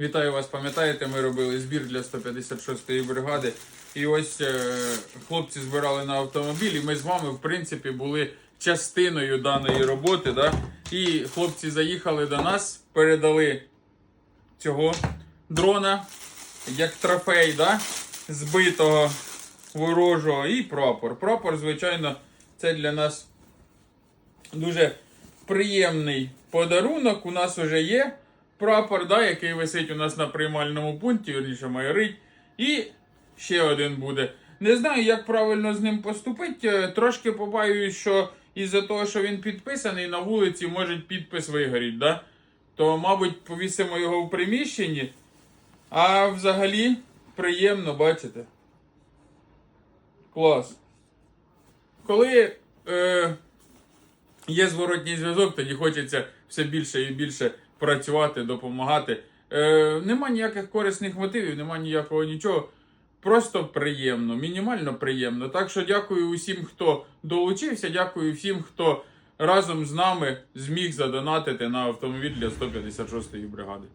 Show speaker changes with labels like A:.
A: Вітаю вас, пам'ятаєте, ми робили збір для 156-ї бригади. І ось е, хлопці збирали на автомобіль, і ми з вами, в принципі, були частиною даної роботи. Да? І хлопці заїхали до нас, передали цього дрона як трофей, да? збитого ворожого і прапор. Прапор, звичайно, це для нас дуже приємний подарунок. У нас вже є прапор, да, який висить у нас на приймальному пункті, вірніше майорить. І ще один буде. Не знаю, як правильно з ним поступити. Е, Трошки побаюсь, що із-за того, що він підписаний, на вулиці може підпис вигоріти. Да? То, мабуть, повісимо його в приміщенні. А взагалі приємно, бачите. Клас. Коли е, є зворотній зв'язок, тоді хочеться все більше і більше працювати, допомагати. Е, нема ніяких корисних мотивів, нема ніякого нічого. Просто приємно, мінімально приємно. Так що дякую усім, хто долучився, дякую всім, хто разом з нами зміг задонатити на автомобіль для 156-ї бригади.